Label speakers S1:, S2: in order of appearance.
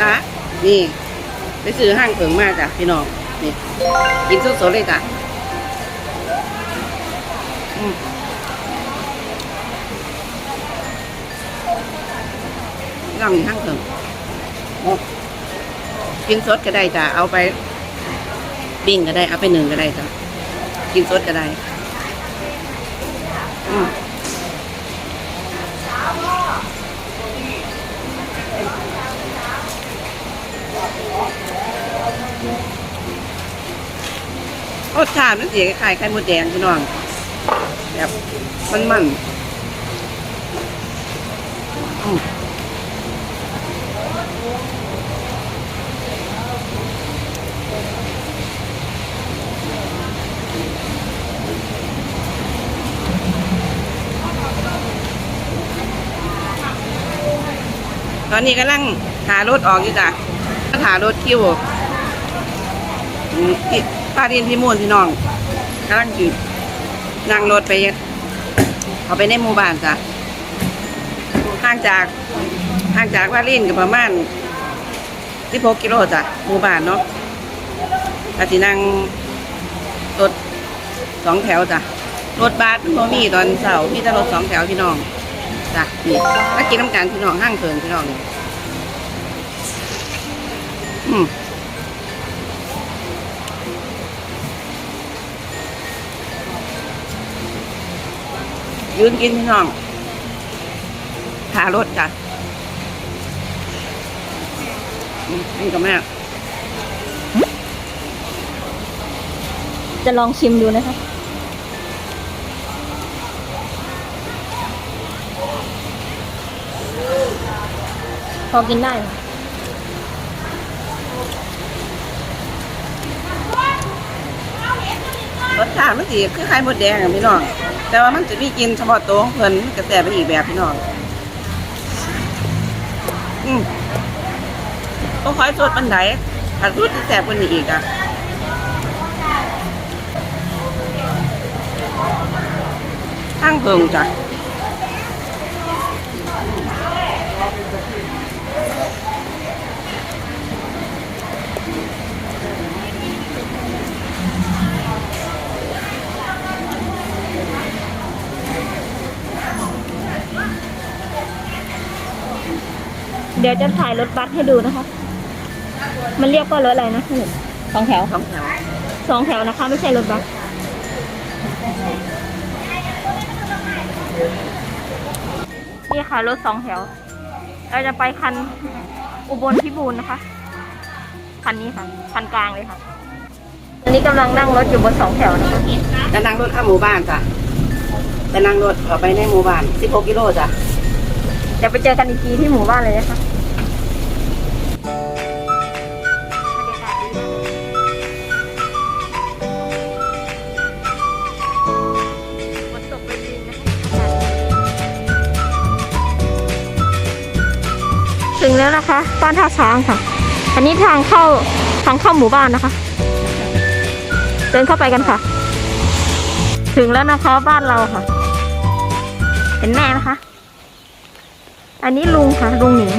S1: จ้ะนี่ ไปซื้อห้างเผิงมาจ้ะพี่น้องนี่กินสดๆเลยจ้ะอืมย่างห้างเผิงกินสดก็ได้จ้ะเอาไปปิ้งก็ได้เอาไปหนึ่งก็ได้จ้ะกินสดก็ได้ อืม สชาติมันเสียคล้ายไข่มดแดงพี่น้องแบบมันมันๆตอนนี้กำลังหารถออกอยู่จ้ะหารถคิว ที่ปาดินพี่มูลพี่น้องกำลังจีนั่งรถไปเขาไปในหมู่บ้านจ้ะห่างจากห่างจากว่าลินกับประมาณ16กิโลจ้ะหมู่บ้านเนาะก็สินั่งรถสองแถวจ้ะรถบัสมันมีตอนเสาร์มีแต่รถสองแถวพี่น้องจ้ะนี่แล้วกินน้ำกันพี่น้องห้างเพิงพี่น้องนี่อืม ยืนกินพี่น้องขารถจ้ะนี่ก็แม่
S2: จะลองชิมดูนะคะพอกินได้ไหม
S1: รสชาติมันสีคือไข่มดแดงอะพี่น้อง แต่ว่ามันจะมีกินเฉพาะตัวของเพิ่นมันกระแสไปอีกแบบพี่น้อง อืมก็คอยสดปันไดถ้าสุดจะแสบกว่านี้อีกอะข้างเพิงจ้ะ
S2: เดี๋ยวจะถ่ายรถบัสให้ดูนะคะ มันเรียกว่ารถอะไรนะหนึ่งสองแถว
S1: สองแถว
S2: สองแถวนะคะ ไม่ใช่รถบัสนี่ค่ะรถสองแถว เราจะไปคันอุบลพิบูลนะคะ คันนี้ค่ะ คันกลางเลยค่ะอันนี้กำลังนั่งรถอยู่บนสองแถวนะคะ
S1: จะนั่งรถเข้าหมู่บ้านจ้ะจะนั่งรถออกไปในหมู่บ้าน 16 กิโลจ้ะ
S2: เดี๋ยวไปเจอกันอีกทีที่หมู่บ้านเลยนะคะ ถึงแล้วนะคะ บ้านท่าช้างค่ะ อันนี้ทางเข้าทางเข้าหมู่บ้านนะคะ เดินเข้าไปกันค่ะ ถึงแล้วนะคะบ้านเราค่ะ เห็นแม่ไหมคะ อันนี้ลุงค่ะลุงหนิง